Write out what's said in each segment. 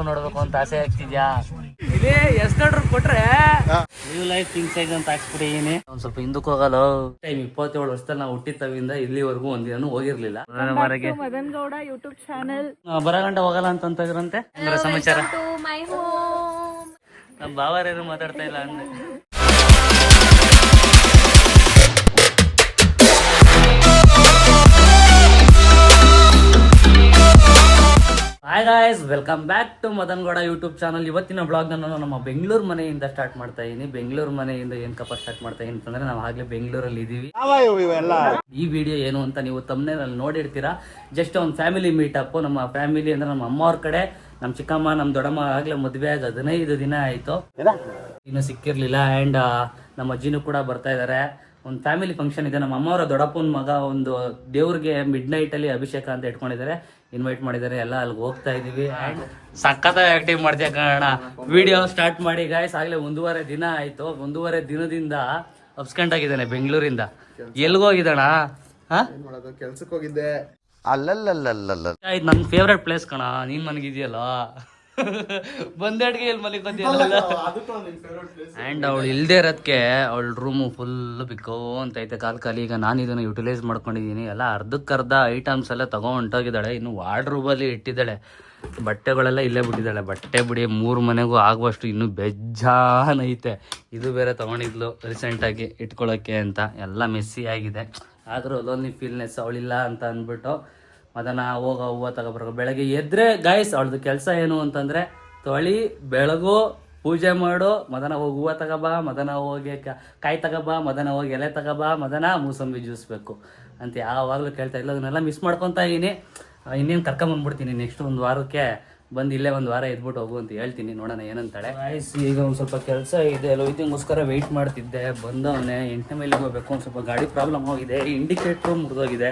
ಮಗಳು ನೋಡ್ಬೇಕು ಅಂತ ಆಸೆ ಆಗ್ತಿದ್ಯಾ? ಇದೆ ಎಷ್ಟಾಡ್ರು ಕೊಟ್ರೆ ನ್ಯೂ ಲೈಫ್ ಕಿಂಗ್ ಸೈಜ್ ಅಂತ ಹಾಕ್ಸ್ಬಿಟ್ಟಿದೀನಿ ಒಂದ್ ಸ್ವಲ್ಪ ಹಿಂದಕ್ಕೆ ಹೋಗಲ್ಲ? ಟೈಮ್ ಇಪ್ಪತ್ತೇಳು ವರ್ಷದಲ್ಲಿ ನಾವು ಹುಟ್ಟಿದ ಇಲ್ಲಿವರೆಗೂ ಒಂದಿನೂ ಹೋಗಿರ್ಲಿಲ್ಲ. ಮದನ್ ಗೌಡ ಯೂಟ್ಯೂಬ್ ಚಾನೆಲ್ ಬರ ಗಂಟ ಹೋಗಲ್ಲ ಅಂತ ಅಂತಿದ್ರಂತೆ? ಅಂದ್ರೆ ಸಮಾಚಾರ? ಬಾವಾರ್ಯಾರು ನಮ್ಮ ಬಾವರೇನು ಮಾತಾಡ್ತಾ ಇಲ್ಲ ಅಂದೆ. Guys welcome back to Madan Gowda YouTube channel ಇವತ್ತಿನ ಬ್ಲಾಗ್ ನಾನು ನಮ್ಮ ಬೆಂಗಳೂರು ಮನೆಯಿಂದ ಸ್ಟಾರ್ಟ್ ಮಾಡ್ತಾ ಇದೀನಿ. ಬೆಂಗಳೂರು ಮನೆಯಿಂದ ಏನ್ ಕಪ್ಪ ಸ್ಟಾರ್ಟ್ ಮಾಡ್ತಾ ಇದೀನಿ ಅಂತಂದ್ರೆ ನಾವು ಆಗ್ಲೇ ಬೆಂಗಳೂರಲ್ಲಿ ಇದೀವಿ. ಈ ವಿಡಿಯೋ ಏನು ಅಂತ ನೀವು ತಮ್ಮನೇ ನೋಡಿರ್ತೀರಾ. ಜಸ್ಟ್ ಒಂದು ಫ್ಯಾಮಿಲಿ ಮೀಟಪ್ ನಮ್ಮ ಫ್ಯಾಮಿಲಿ ಅಂದ್ರೆ ನಮ್ಮ ಅಮ್ಮ ಅವ್ರ ಕಡೆ ನಮ್ಮ ಚಿಕ್ಕಮ್ಮ ನಮ್ಮ ದೊಡ್ಡಮ್ಮ ಆಗ್ಲೇ ಮದುವೆ ಆಗಿ ಹದಿನೈದು ದಿನ ಆಯ್ತು. ಇನ್ನು ಸಿಕ್ಕಿರ್ಲಿಲ್ಲ ಅಂಡ್ ನಮ್ಮ ಅಜ್ಜಿನೂ ಕೂಡ ಬರ್ತಾ ಇದಾರೆ. ಒಂದು ಫ್ಯಾಮಿಲಿ ಫಂಕ್ಷನ್ ಇದೆ. ನಮ್ಮ ಅಮ್ಮವರ ದೊಡ್ಡಪ್ಪನ ಮಗ ಒಂದು ದೇವ್ರಿಗೆ ಮಿಡ್ ನೈಟ್ ಅಲ್ಲಿ ಅಭಿಷೇಕ ಅಂತ ಇಟ್ಕೊಂಡಿದ್ದಾರೆ. ಇನ್ವೈಟ್ ಮಾಡಿದ್ದಾರೆ. ಎಲ್ಲ ಅಲ್ಲಿಗೆ ಹೋಗ್ತಾ ಇದೀವಿ. ಅಂಡ್ ಸಖತ್ ಆಕ್ಟಿವ್ ಮಾಡ್ತೀಯ ಕಾರಣ ವಿಡಿಯೋ ಸ್ಟಾರ್ಟ್ ಮಾಡಿ ಗಾಯ್ಸ್ ಆಗ್ಲೇ ಒಂದೂವರೆ ದಿನ ಆಯ್ತು. ಒಂದೂವರೆ ದಿನದಿಂದ ಅಬ್ಸ್ಕೆಂಟ್ ಆಗಿದ್ದಾನೆ ಬೆಂಗಳೂರಿಂದ. ಎಲ್ಗೋಗಿದ್ದಾಣ ಕೆಲ್ಸಕ್ಕೆ ಹೋಗಿದ್ದೆ. ಇದು ನನ್ನ ಫೇವ್ರೆಟ್ ಪ್ಲೇಸ್ ಕಣ. ನೀನ್ ಮನಗಿದ್ಯಲ್ಲ ಬಂದಡ್ಗೆ ಆ್ಯಂಡ್ ಅವಳು ಇಲ್ದೇ ಇರೋದಕ್ಕೆ ಅವಳ ರೂಮು ಫುಲ್ ಬಿಕ್ಕೋ ಅಂತ ಐತೆ ಕಾಲ್ ಕಾಲಿ ಈಗ ನಾನು ಇದನ್ನು ಯುಟಿಲೈಸ್ ಮಾಡ್ಕೊಂಡಿದ್ದೀನಿ ಎಲ್ಲ ಅರ್ಧಕ್ಕರ್ಧ ಐಟಮ್ಸ್ ಎಲ್ಲ ತಗೊಂಡು ಹೊಂಟೋಗಿದ್ದಾಳೆ. ಇನ್ನು ವಾರ್ಡ್ರೂಬಲ್ಲಿ ಇಟ್ಟಿದ್ದಾಳೆ. ಬಟ್ಟೆಗಳೆಲ್ಲ ಇಲ್ಲೇ ಬಿಟ್ಟಿದ್ದಾಳೆ. ಬಟ್ಟೆ ಬಿಡಿ ಮೂರು ಮನೆಗೂ ಆಗುವಷ್ಟು ಇನ್ನೂ ಬೆಜ್ಜಾನ್ ಐತೆ. ಇದು ಬೇರೆ ತೊಗೊಂಡಿದ್ಲು ರೀಸೆಂಟಾಗಿ ಇಟ್ಕೊಳ್ಳೋಕ್ಕೆ ಅಂತ. ಎಲ್ಲ ಮೆಸ್ಸಿ ಆಗಿದೆ. ಆದರೂ ಅಲ್ಲೊಂದು ಫೀಲ್ನೆಸ್ ಅವಳಿಲ್ಲ ಅಂತ ಅಂದ್ಬಿಟ್ಟು ಮದನ ಹೋಗ ಹೂವ ತಗೋಬರ್ಬೇಕು. ಬೆಳಗ್ಗೆ ಎದ್ರೆ ಗಾಯ್ಸ್ ಅವಳದು ಕೆಲಸ ಏನು ಅಂತಂದ್ರೆ ತೊಳಿ, ಬೆಳಗು, ಪೂಜೆ ಮಾಡು, ಮದನ ಹೋಗಿ ಹೂವು ತಗೋಬಾ, ಮದನ ಹೋಗಿ ಕಾಯಿ ತಗೋಬಾ, ಮದನ ಹೋಗಿ ಎಲೆ ತಗೋಬಾ, ಮದನ ಮೂಸಂಬಿ ಜ್ಯೂಸ್ ಬೇಕು ಅಂತ ಯಾವಾಗಲೂ ಕೇಳ್ತಾ ಇಲ್ಲ ಅದನ್ನೆಲ್ಲ ಮಿಸ್ ಮಾಡ್ಕೊತಾ ಇದೀನಿ. ಇನ್ನೇನು ಕರ್ಕೊಂಬಂದ್ಬಿಡ್ತೀನಿ ನೆಕ್ಸ್ಟ್ ಒಂದು ವಾರಕ್ಕೆ. ಬಂದು ಇಲ್ಲೇ ಒಂದು ವಾರ ಇದ್ಬಿಟ್ಟು ಹೋಗು ಅಂತ ಹೇಳ್ತೀನಿ ನೋಡೋಣ ಏನಂತಾಳೆ. ಗಾಯ್ಸ್ ಈಗ ಒಂದು ಸ್ವಲ್ಪ ಕೆಲಸ ಇದೆ. ಲೋಹಿತಿಗೋಸ್ಕರ ವೆಯ್ಟ್ ಮಾಡ್ತಿದ್ದೆ. ಬಂದವನೇ, ಎಂಟನೇ ಮೇಲೆ ಹೋಗ್ಬೇಕು. ಒಂದು ಸ್ವಲ್ಪ ಗಾಡಿ ಪ್ರಾಬ್ಲಮ್ ಹೋಗಿದೆ ಇಂಡಿಕೇಟ್ರು ಮುರಿದೋಗಿದೆ.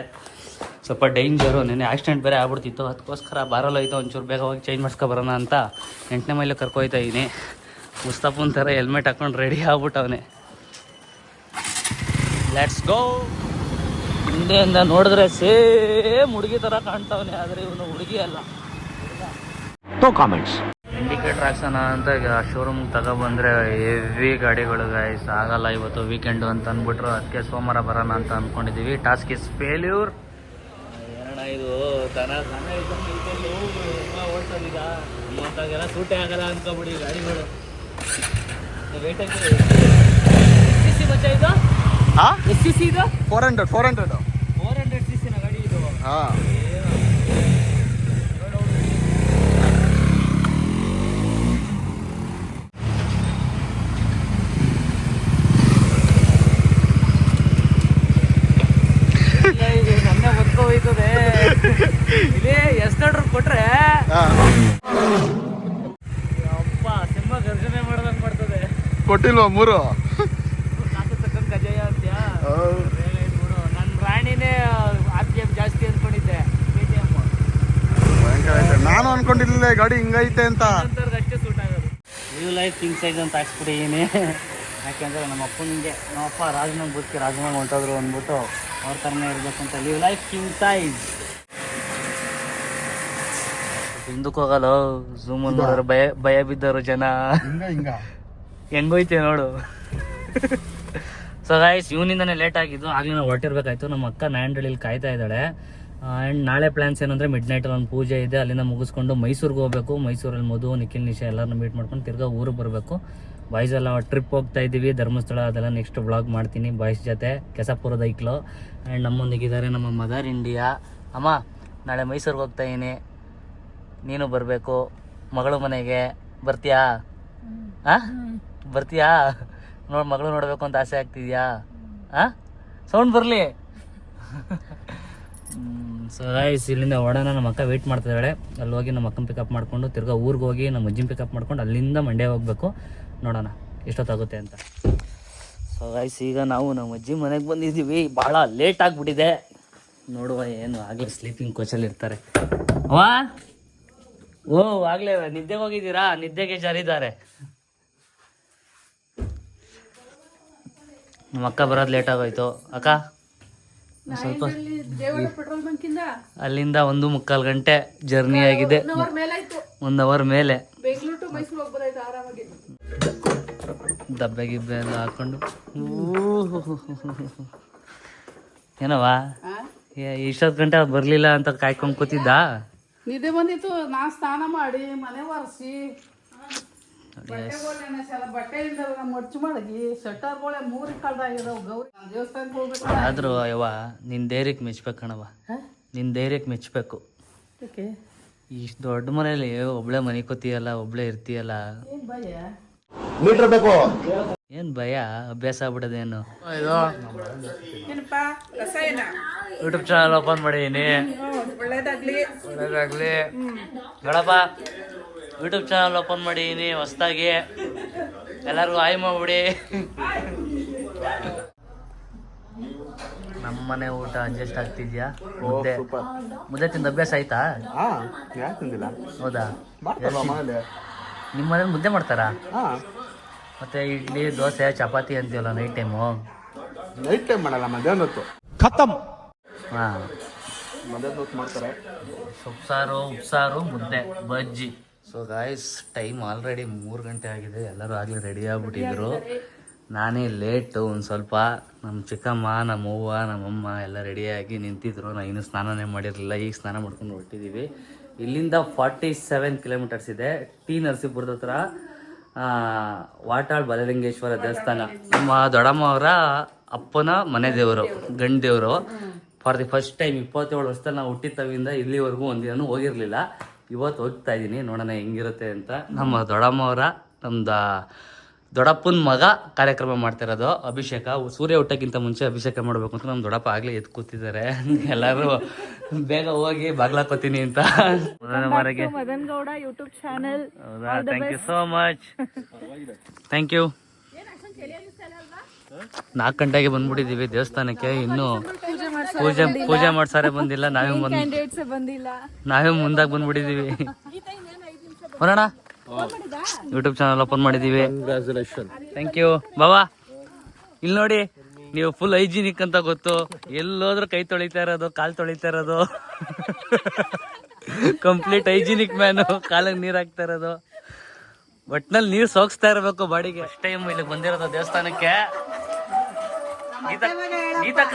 ಸ್ವಲ್ಪ ಡೇಂಜರು ನೆನೆ ಆಕ್ಸಿಡೆಂಟ್ ಬೇರೆ ಆಗ್ಬಿಡ್ತಿತ್ತು. ಅದಕ್ಕೋಸ್ಕರ ಬಾರಲ್ಲ ಹೋಯ್ತು ಒಂಚೂರು ಬೇಗ ಹೋಗಿ ಚೇಂಜ್ ಮಾಡ್ಸ್ಕೊ ಬರೋಣ ಅಂತ ಎಂಟನೇ ಮೈಲಿ ಕರ್ಕೊಯ್ತಾ ಇದ್ದೀನಿ ಮುಸ್ತಫನ್ ಥರ ಹೆಲ್ಮೆಟ್ ಹಾಕೊಂಡು ರೆಡಿ ಆಗ್ಬಿಟ್ಟವನೆ. ಲೆಟ್ಸ್ ಗೋ ಹಿಂದೆಯಿಂದ ನೋಡಿದ್ರೆ ಸೇಮ್ ಹುಡುಗಿ ಥರ ಕಾಣ್ತಾವನೆ ಆದರೆ ಇವನು ಹುಡುಗಿ ಅಲ್ಲ. ಇಂಡಿಕೇಟರ್ ಹಾಕ್ಸೋಣ ಅಂತ ಈಗ ಶೋರೂಮ್ ತಗೊಬಂದ್ರೆ ಹೆವಿ ಗಾಡಿಗಳು ಗಾಯ್ಸ್ ಆಗಲ್ಲ ಇವತ್ತು ವೀಕೆಂಡು ಅಂತ ಅಂದ್ಬಿಟ್ರು ಅದಕ್ಕೆ ಸೋಮವಾರ ಬರೋಣ ಅಂತ ಅಂದ್ಕೊಂಡಿದ್ದೀವಿ ಟಾಸ್ಕ್ ಇಸ್ ಫೇಲ್ಯೂರ್ ಇದು ತನ ದನ ಇದ್ದಂಗೆ ನಿಂತ್ಕೊಂಡು ನಮ್ಮಂತಾಗೆಲ್ಲ ಸೂಟೇ ಆಗಲ್ಲ ಅನ್ಕೊಬಿಡಿ ಗಾಡಿಗಳು. ವೇಟ್ ಸಿ ಸಿ ಮಚ್ಚ ಇದು? ಎಸ್ ಸಿ ಸಿ ಇದು? Four hundred four hundred four hundred C ಸಿನ ಗಾಡಿ ಇದು. ಹಾ ಇಲ್ಲ, ಇದು ನನ್ನೇ ಬದುಕೋ ಹೋಯ್ತದೆ ಇಲ್ಲಿ ಎಷ್ಟಾಡ್ರು ಕೊಟ್ರೆ. ಅಪ್ಪ ಸಿಂಹ ಗರ್ಜನೆ ಮಾಡ್ದಂಗ್ ಮಾಡ್ತದೆ. ಕೊಟ್ಟಿಲ್ವಾ ಮೂರು? ನಾಲ್ಕು ತಕ್ಕಂಗೆ ಗಜಯ ಅಂತ್ಯಾ? ನನ್ನ ರಾಣಿನೇ ಆರ್ ಪಿ ಎಂ ಜಾಸ್ತಿ ಅನ್ಕೊಂಡಿದ್ದೆ. ನಾನು ಅನ್ಕೊಂಡಿರ್ಲಿಲ್ಲ ಗಾಡಿ ಹಿಂಗೈತೆ ಅಂತ. ಅಷ್ಟೇ ಸೂಟ್ ಆಗೋದು. ನ್ಯೂ ಲೈಫ್ ಕಿಂಗ್ ಸೈಜ್ ಅಂತ ಹಾಕ್ಸ್ಬಿಟ್ಟಿದ್ದೀನಿ ಯಾಕೆಂದರೆ ನಮ್ಮ ಅಪ್ಪನಿಗೆ ನಮ್ಮಪ್ಪ ರಾಜನಾಗ್ ಬದುಕಿ ರಾಜನಾಗ್ ಹೊಂಟೋದ್ರು ಅಂದ್ಬಿಟ್ಟು ಅವ್ರ ಥರನೇ ಇರಬೇಕು ಅಂತ ಲಿವ್ ಲೈಫ್ ಕಿಂಗ್ ಸೈಜ್ ಹಿಂದಕ್ಕೆ ಹೋಗಲ್ಲ ಝೂಮಲ್ಲಿ ನೋಡಿದ್ರೆ ಭಯ ಭಯ ಬಿದ್ದರು ಜನ. ಹಿಂಗ ಹಿಂಗ. ಹೆಂಗೋಯ್ತೆ ನೋಡು. ಸೊ ಗಾಯ್ಸ್ ಇವನಿಂದನೇ ಲೇಟ್ ಆಗಿದ್ದು. ಆಗಲೇ ನಾವು ಹೊರಟಿರ್ಬೇಕಾಯ್ತು. ನಮ್ಮ ಅಕ್ಕ ನ್ಯಾಂಡಳಿಲಿ ಕಾಯ್ತಾ ಇದ್ದಾಳೆ. ಆ್ಯಂಡ್ ನಾಳೆ ಪ್ಲ್ಯಾನ್ಸ್ ಏನಂದರೆ ಮಿಡ್ ನೈಟ್ ಒಂದು ಪೂಜೆ ಇದೆ. ಅಲ್ಲಿಂದ ಮುಗಿಸ್ಕೊಂಡು ಮೈಸೂರಿಗೆ ಹೋಗಬೇಕು. ಮೈಸೂರಲ್ಲಿ ಮಧು ನಿಖಿಲ್ ನಿಶಾ ಎಲ್ಲರನ್ನ ಮೀಟ್ ಮಾಡ್ಕೊಂಡು ತಿರ್ಗಾ ಊರಿಗೆ ಬರಬೇಕು. ಬಾಯ್ಸ್ ಎಲ್ಲ ಟ್ರಿಪ್ ಹೋಗ್ತಾ ಇದ್ದೀವಿ. ಧರ್ಮಸ್ಥಳ ಅದೆಲ್ಲ ನೆಕ್ಸ್ಟ್ ವ್ಲಾಗ್ ಮಾಡ್ತೀನಿ. ಬಾಯ್ಸ್ ಜೊತೆ ಕೆಸಪುರದ ಐಕ್ಲು ಆ್ಯಂಡ್ ನಮ್ಮೊಂದಿಗಿದ್ದಾರೆ ನಮ್ಮ ಮದರ್ ಇಂಡಿಯಾ ಅಮ್ಮ ನಾಳೆ ಮೈಸೂರಿಗೆ ಹೋಗ್ತಾ ಇದ್ದೀನಿ. ನೀನು ಬರಬೇಕು, ಮಗಳು ಮನೆಗೆ, ಬರ್ತೀಯಾ? ಹಾಂ ಬರ್ತೀಯಾ? ನೋಡ್, ಮಗಳು ನೋಡಬೇಕು ಅಂತ ಆಸೆ ಆಗ್ತಿದ್ಯಾ? ಆ? ಸೌಂಡ್ ಬರಲಿ. ಸೊ ಗೈಸ್ ಇಲ್ಲಿಂದ ಹೊಡೋಣ ನಮ್ಮ ಅಕ್ಕ ವೆಯ್ಟ್ ಮಾಡ್ತಿದ್ದಾಳೆ ಅಲ್ಲಿ ಹೋಗಿ ನಮ್ಮ ಅಕ್ಕನ ಪಿಕಪ್ ಮಾಡ್ಕೊಂಡು ತಿರ್ಗಾ ಊರಿಗೆ ಹೋಗಿ ನಮ್ಮ ಅಜ್ಜಿನ ಪಿಕಪ್ ಮಾಡ್ಕೊಂಡು ಅಲ್ಲಿಂದ ಮಂಡ್ಯ ಹೋಗ್ಬೇಕು. ನೋಡೋಣ, ಎಷ್ಟೊತ್ತಾಗುತ್ತೆ ಅಂತ. ಸೊ ಗೈಸ್ ಈಗ ನಾವು ನಮ್ಮ ಅಜ್ಜಿ ಮನೆಗೆ ಬಂದಿದ್ದೀವಿ. ಭಾಳ ಲೇಟ್ ಆಗಿಬಿಟ್ಟಿದೆ. ನೋಡುವ, ಏನು ಆಗಲಿ ಸ್ಲೀಪಿಂಗ್ ಕೋಚಲ್ಲಿ ಇರ್ತಾರೆ. ವಾ ಓ ಆಗ್ಲೇ ನಿದ್ದೆಗೆ ಹೋಗಿದ್ದೀರಾ? ನಿದ್ದೆಗೆ ಜಾರಿದ್ದಾರೆ. ನಮ್ಮ ಅಕ್ಕ ಬರೋದು ಲೇಟ್ ಆಗೋಯ್ತು. ಅಕ್ಕ? ಸ್ವಲ್ಪ ಅಲ್ಲಿಂದ ಒಂದು ಮುಕ್ಕಾಲು ಗಂಟೆ ಜರ್ನಿ ಆಗಿದೆ. ಒಂದು ಅವರ್ ಮೇಲೆ ದಬ್ಬೆ ಗಿಬ್ಬೆ ಎಲ್ಲ ಹಾಕೊಂಡು. ಏನವಾ ಇಷ್ಟೊತ್ತು ಗಂಟೆ ಬರಲಿಲ್ಲ ಅಂತ ಕಾಯ್ಕೊಂಡ್ ಕೂತಿದ್ದ? ನಿದ್ದೆ ಬಂದಿತ್ತು ನಾ ಸ್ನಾನ ಮಾಡಿ ಮನೆ ಒರೆಸಿ ಬಟ್ಟೆಯಿಂದ ಮಡ್ಚು ಮಡಗಿ ಶಟರ್ಗಳೇ ಮೂರು ಕಳ್ದಾಗಿದಾವ್ ಗೌರಿ. ನಾನ್ ದೇವಸ್ಥಾನಕ್ಕೆ ಹೋಗ್ಬೇಕು ಆದರೂ ಅಯ್ಯವ ನಿನ್ನ ಧೈರ್ಯಕ್ಕೆ ಮೆಚ್ಬೇಕು ಕಣವ ನಿನ್ನ ಧೈರ್ಯಕ್ಕೆ ಮೆಚ್ಚಬೇಕು ಓಕೆ ಇಷ್ಟು ದೊಡ್ಡ ಮನೇಲಿ ಒಬ್ಳೆ ಮನೆ ಕೂತಿಯಲ್ಲ ಒಬ್ಳೆ ಇರ್ತೀಯಲ್ಲ. ಏನ್ ಬೇಕು. ಏನ್ ಭಯ? ಅಭ್ಯಾಸ ಆಗ್ಬಿಡೋದೇನು ಯೂಟ್ಯೂಬ್ ಚಾನಲ್ ಓಪನ್ ಮಾಡೀನಿ. ಒಳ್ಳೇದಾಗ್ಲಿ. ಒಳ್ಳೇದಾಗ್ಲಿ. ನೋಡಪ್ಪ ಯೂಟ್ಯೂಬ್ ಚಾನಲ್ ಓಪನ್ ಮಾಡಿದೀನಿ ಹೊಸ್ದಾಗಿ. ಎಲ್ಲರಿಗೂ ಆಯ್ ಮಾಡ್ಬಿಡಿ. ನಮ್ಮನೆ ಊಟ ಅಡ್ಜಸ್ಟ್ ಆಗ್ತಿದ್ಯಾ? ಮುದ್ದೆ. ಮುದ್ದೆ ತಿಂದ ಅಭ್ಯಾಸ ಆಯ್ತಾ? ತಿಂದಿಲ್ಲ? ಹೌದಾ? ನಿಮ್ಮ ಮನೇಲಿ ಮುದ್ದೆ ಮಾಡ್ತಾರಾ? ಹಾ. ಮತ್ತೆ ಇಡ್ಲಿ ದೋಸೆ ಚಪಾತಿ ಅಂತೀವಲ್ಲ ನೈಟ್ ಟೈಮು ನೈಟ್ ಟೈಮ್ ಮಾಡಲ್ಲ ಮಧ್ಯಾಹ್ನ ಹೊತ್ತು. ಹಾಂ. ಮಾಡ್ತಾರೆ? ಸೊಪ್ಸಾರು ಉಪ್ಸಾರು ಮುದ್ದೆ ಬಜ್ಜಿ. ಸೊ ಗಾಯ್ಸ್ ಟೈಮ್ ಆಲ್ರೆಡಿ ಮೂರು ಗಂಟೆ ಆಗಿದೆ. ಎಲ್ಲರೂ ಆಗಲೇ ರೆಡಿ ಆಗಿಬಿಟ್ಟಿದ್ರು. ನಾನೇ ಲೇಟು ಒಂದು ಸ್ವಲ್ಪ ನಮ್ಮ ಚಿಕ್ಕಮ್ಮ ನಮ್ಮ ಅವ್ವ ನಮ್ಮಮ್ಮ ಎಲ್ಲ ರೆಡಿಯಾಗಿ ನಿಂತಿದ್ರು. ನಾನು ಇನ್ನೂ ಸ್ನಾನನೇ ಮಾಡಿರಲಿಲ್ಲ. ಈಗ ಸ್ನಾನ ಮಾಡ್ಕೊಂಡು ಹೊರಟಿದ್ದೀವಿ ಇಲ್ಲಿಂದ ಫಾರ್ಟಿ ಸೆವೆನ್ ಕಿಲೋಮೀಟರ್ಸ್ ಇದೆ. ಟಿ ನರಸೀಪುರದ ಹತ್ರ ವಾಟಾಳ್ ಬಲಲಿಂಗೇಶ್ವರ ದೇವಸ್ಥಾನ. ನಮ್ಮ ದೊಡ್ಡಮ್ಮ ಅವರ ಅಪ್ಪನ ಮನೆ ದೇವರು ಗಂಡ ದೇವರು. ಫಾರ್ ದಿ ಫಸ್ಟ್ ಟೈಮ್ ಇಪ್ಪತ್ತೇಳು ವರ್ಷದಲ್ಲಿ ನಾವು ಹುಟ್ಟಿದ ತವಿಂದ ಇಲ್ಲಿವರೆಗೂ ಒಂದಿನೂ ಹೋಗಿರಲಿಲ್ಲ. ಇವತ್ತು ಹೋಗ್ತಾ ಇದ್ದೀನಿ ನೋಡೋಣ ಹೆಂಗಿರುತ್ತೆ ಅಂತ. ನಮ್ಮ ದೊಡ್ಡಮ್ಮವರ ನಮ್ದು ದೊಡ್ಡಪ್ಪನ ಮಗ ಕಾರ್ಯಕ್ರಮ ಮಾಡ್ತಿರೋದು ಅಭಿಷೇಕ. ಸೂರ್ಯ ಹುಟ್ಟಕ್ಕಿಂತ ಮುಂಚೆ ಅಭಿಷೇಕ ಮಾಡಬೇಕು ಅಂತ ನಮ್ಮ ದೊಡ್ಡಪ್ಪ ಆಗಲೇ ಎದ್ದು ಕೂತಿದ್ದಾರೆ. ಎಲ್ಲರೂ ಬೇಗ ಹೋಗಿ ಬಾಗ್ಲಾಕೋತೀನಿ ಅಂತ. ಮೊದಲನೇ ಮದನ್ ಗೌಡ ಯೂಟ್ಯೂಬ್ ಚಾನೆಲ್. ಹೌದಾ? Thank you so much thank you ನಾಲ್ಕು ಗಂಟೆಗೆ ಬಂದ್ಬಿಟ್ಟಿದ್ದೀವಿ ದೇವಸ್ಥಾನಕ್ಕೆ. ಇನ್ನು ಪೂಜೆ ಪೂಜೆ ಮಾಡ್ಸಾರೆ ಬಂದಿಲ್ಲ ನಾವೇ ಬಂದ್ ಕ್ಯಾಂಡಿಡೇಟ್ಸ್ ಬಂದಿಲ್ಲ. ನಾವೇ ಮುಂದಾಗಿ ಬಂದ್ಬಿಟ್ಟಿದೀವಿ. ಬರೋಣ? ಯೂಟ್ಯೂಬ್ ಚಾನಲ್ ಓಪನ್ ಮಾಡಿದೀವಿ. ಥ್ಯಾಂಕ್ ಯು ಬಾಬಾ ಇಲ್ಲಿ ನೋಡಿ ನೀವು ಫುಲ್ ಹೈಜಿನಿಕ್ ಅಂತ ಗೊತ್ತು. ಎಲ್ಲೋದ್ರೂ ಕೈ ತೊಳಿತಾ ಇರೋದು ಕಾಲು ತೊಳಿತಾ ಇರೋದು. ಕಂಪ್ಲೀಟ್ ಹೈಜಿನಿಕ್ ಮ್ಯಾನು ಕಾಲಿಗೆ ನೀರು ಹಾಕ್ತಾ ಇರೋದು. ಒಟ್ನಲ್ಲಿ ನೀರು ಸೋಗಿಸ್ತಾ ಇರಬೇಕು ಬಾಡಿಗೆ. ಫಸ್ಟ್ ಟೈಮ್ ಇಲ್ಲಿಗೆ ಬಂದಿರೋದು ದೇವಸ್ಥಾನಕ್ಕೆ. ಗೀತ- ಗೀತಕ್ಕ.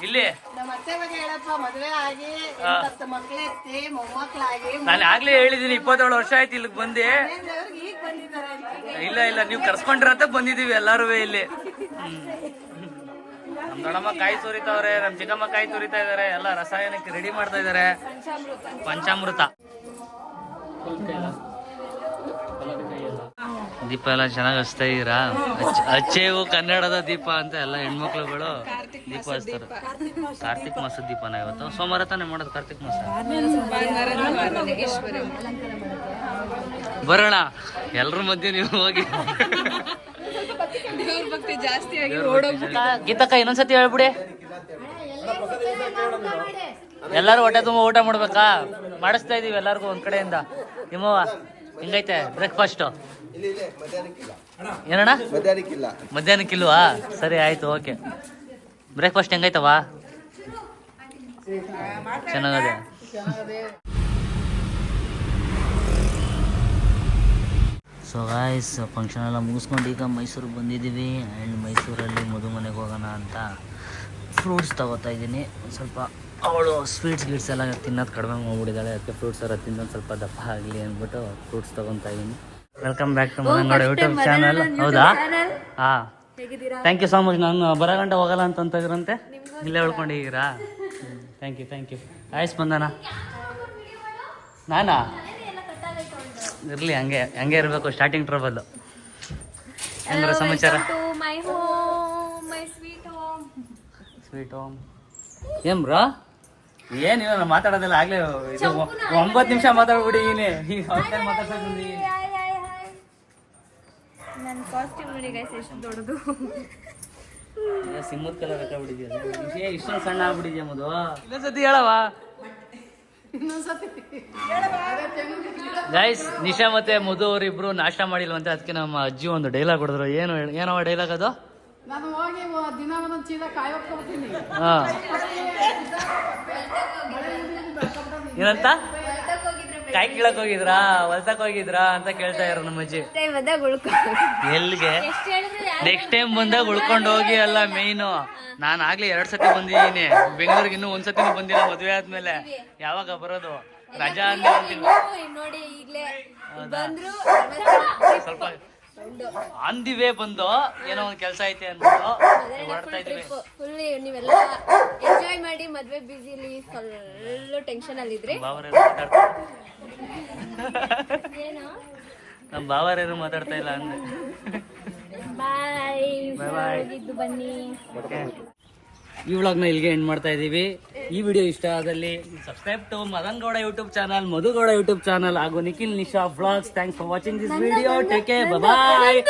ಇಲ್ಲಿ? ನಮ್ಮ ಅತ್ತೆ ಬಗ್ಗೆ ಹೇಳಪ್ಪ ಮದುವೆ ಆಗಿ ಹತ್ತು ಮಕ್ಳು ಎತ್ತಿ ಮೊಮ್ಮಕ್ಳಾಗಿ ನಾನು ಆಗ್ಲೇ ಹೇಳಿದೀನಿ ಇಪ್ಪತ್ತೇಳು ವರ್ಷ ಆಯ್ತು ಇಲ್ಲಿಗೆ ಬಂದೆ. ಈಗ ಬಂದಿದ್ದಾರೆ ಅಂತ. ಇಲ್ಲ ಇಲ್ಲ ನೀವು ಕರ್ಸ್ಕೊಂಡಿರತ್ತ ಬಂದಿದೀವಿ ಎಲ್ಲಾರು ಇಲ್ಲಿ. ಹ್ಮ್. ನಮ್ ದೊಡ್ಡಮ್ಮ ಕಾಯಿ ತುರಿತಾವ್ರೆ ನಮ್ ಚಿಕ್ಕಮ್ಮ ಕಾಯಿ ತುರಿತಾ ಇದಾರೆ ಎಲ್ಲ ರಸಾಯನಕ್ಕೆ ರೆಡಿ ಮಾಡ್ತಾ ಇದಾರೆ. ಪಂಚಾಮೃತ. ದೀಪ ಎಲ್ಲ ಚೆನ್ನಾಗಿ ಹಚ್ತಾ ಇದೀರಾ ಅಚ್ಚೇವು ಕನ್ನಡದ ದೀಪ ಅಂತ ಎಲ್ಲ ಹೆಣ್ಮಕ್ಳುಗಳು ದೀಪ ಹಚ್ತಾರೆ. ಕಾರ್ತಿಕ್ ಮಾಸದ ದೀಪನ ಇವತ್ತು. ಸೋಮವಾರ ತಾನೇ ಮಾಡೋದು ಕಾರ್ತಿಕ್ ಮಾಸ? ಬರೋಣ. ಎಲ್ಲರ ಮಧ್ಯೆ ನೀವು ಹೋಗಿ. ಗೀತಕ್ಕ ಇನ್ನೊಂದ್ಸತಿ ಹೇಳ್ಬಿಡಿ. ಎಲ್ಲರೂ ಹೊಟ್ಟೆ ತುಂಬ ಊಟ ಮಾಡ್ಬೇಕಾ? ಮಾಡಿಸ್ತಾ ಇದೀವಿ ಎಲ್ಲಾರ್ಗು ಒಂದ್ ಕಡೆಯಿಂದ. ನಿಮ್ಮವ್ವ ಹಿಂಗೈತೆ ಬ್ರೇಕ್ಫಾಸ್ಟ್? ಏನಣ್ಣ? ಮಧ್ಯಾಹ್ನಕ್ಕಿಲ್ವಾ ಸರಿ ಆಯ್ತು ಓಕೆ. ಬ್ರೇಕ್ಫಾಸ್ಟ್ ಹೆಂಗೈತವಾ ಚೆನ್ನಾಗದೆ. ಸೊ ಗಾಯ್ಸ್ ಫಂಕ್ಷನ್ ಎಲ್ಲ ಮುಗಿಸ್ಕೊಂಡು ಈಗ ಮೈಸೂರಿಗೆ ಬಂದಿದ್ದೀವಿ. ಆ್ಯಂಡ್ ಮೈಸೂರಲ್ಲಿ ಮದುಮನೆಗೆ ಹೋಗೋಣ ಅಂತ ಫ್ರೂಟ್ಸ್ ತಗೋತಾ ಇದ್ದೀನಿ. ಒಂದು ಸ್ವಲ್ಪ ಅವಳು ಸ್ವೀಟ್ಸ್ ಗೀಟ್ಸ್ ಎಲ್ಲ ತಿನ್ನೋದು ಕಡಿಮೆ ಮಾಡ್ಬಿಟ್ಟಿದ್ದಾಳೆ. ಅದಕ್ಕೆ ಫ್ರೂಟ್ಸ್ ಎಲ್ಲ ತಿನ್ನೋದು ಸ್ವಲ್ಪ ದಪ್ಪ ಆಗಲಿ ಅಂದ್ಬಿಟ್ಟು ಫ್ರೂಟ್ಸ್ ತಗೊತಾ ಇದ್ದೀನಿ ವೆಲ್ಕಮ್ ಬ್ಯಾಕ್ ಟು ಮನಂಗಡ ಯೂಟ್ಯೂಬ್ ಚಾನಲ್ ಹೌದಾ? ಹಾಂ. ಥ್ಯಾಂಕ್ ಯು ಸೋ ಮಚ್ ನಾನು ಬರೋ ಗಂಟೆ ಹೋಗಲ್ಲ ಅಂತ ಅಂತ ಇದ್ರಂತೆ ಇಲ್ಲೇ ಉಳ್ಕೊಂಡಿದ್ದೀರಾ? ಥ್ಯಾಂಕ್ ಯು ಥ್ಯಾಂಕ್ ಯು ಆಯ್ಸ್ ಬಂದನ? ನಾನಾ? ಇರಲಿ ಹಂಗೆ ಹಂಗೆ ಇರಬೇಕು. ಸ್ಟಾರ್ಟಿಂಗ್ ಟ್ರಬಲ್ ಹೆಂಗ್ರ ಸಮಾಚಾರ? ಸ್ವೀಟ್ ಹೋಮ್ ಏನ್ ಬ್ರೋ ಏನಿಲ್ಲ ನಾನು ಮಾತಾಡೋದಿಲ್ಲ ಆಗ್ಲೇ ಇದು ಒಂಬತ್ತು ನಿಮಿಷ ಮಾತಾಡ್ಬಿಡಿ ಈಗ ಅವ್ರ ಹಾಯ್ ನನ್ನ ಕಾಸ್ಟ್ಯೂಮ್ ನೋಡಿ ಗೈಸ್ ಎಷ್ಟು ದೊಡ್ಡದು. ಸಿಮ್ಮತ್ ಕಲರ್ ಹಾಕೊಂಡ್ಬಿಟ್ಟಿದ್ಯಾ ಇಷ್ಟೊಂದು ಸಣ್ಣ ಆಗ್ಬಿಟ್ಟಿದ್ಯ ಮದು ಇನ್ನೊಂದ್ಸತಿ ಹೇಳವ ಗೈಸ್ ನಿಶಾ ಮತ್ತೆ ಮಧು ಅವರಿಬ್ರು ನಾಷ್ಟ ಮಾಡಿಲ್ವಂತೆ ಅದಕ್ಕೆ ನಮ್ಮ ಅಜ್ಜಿ ಒಂದು ಡೈಲಾಗ್ ಹೊಡೆದ್ರು. ಏನು ಏನವ ಡೈಲಾಗ್ ಅದು? ನಾನು ಹೋಗಿ ದಿನ ಒಂದೊಂದು ಚೀಲ ಕಾಯೋಕ್ ಏನಂತ? ಕಾಯಿ ಕೀಳಕ್ ಹೋಗಿದ್ರಾ? ಹೊಲ್ಸಕ್ ಹೋಗಿದ್ರಾ ಅಂತ ಕೇಳ್ತಾ ಇರೋ ನಮ್ಮ ಅಜ್ಜಿ. ಎಲ್ಲಿಗೆ? ನೆಕ್ಸ್ಟ್ ಟೈಮ್ ಬಂದಾಗ ಉಳ್ಕೊಂಡು ಹೋಗಿ ಅಲ್ಲ ಮೇಯ್ನು ನಾನು ಆಗ್ಲೇ ಎರಡ್ ಸತಿ ಬಂದಿದ್ದೀನಿ. ಬೆಂಗಳೂರಿಗೆ ಇನ್ನೂ ಒಂದ್ ಸತಿನೂ ಬಂದಿಲ್ಲ ಮದ್ವೆ ಆದ್ಮೇಲೆ. ಯಾವಾಗ ಬರೋದು? ರಜಾ ಬಂದ್ರು ಸ್ವಲ್ಪ ಆನ್ ದಿ ವೇ ಬಂದು ಏನೋ ಒಂದ್ ಕೆಲಸ ಐತೆ ಅಂದ್ಬಿಟ್ಟು ಹೊರಡ್ತಾ ಇದೀವಿ ಫುಲ್ ನೀವೆಲ್ಲ ಎಂಜಾಯ್ ಮಾಡಿ ಮದ್ವೆ ಬಿಸಿಲಿ ಫುಲ್ ಟೆನ್ಷನ್ ಅಲ್ಲಿ ಇದ್ರಿ? ಏನು ನಮ್ಮ ಬಾವರೇನು ಮಾತಾಡ್ತಾ ಇಲ್ಲ ಅಂದ್ರೆ ಬಾಯ್ ಬಾಯ್ ಬನ್ನಿ. ಈ ವ್ಲಾಗ್ನ ಇಲ್ಲಿಗೆ ಎಂಡ್ ಮಾಡ್ತಾ ಇದೀವಿ. ಈ ವಿಡಿಯೋ ಇಷ್ಟ ಆದಲ್ಲಿ subscribe to Madan Gowda YouTube channel Madhugowda YouTube channel ಹಾಗೂ Nikhil Nisha vlogs thanks for watching this video take care bye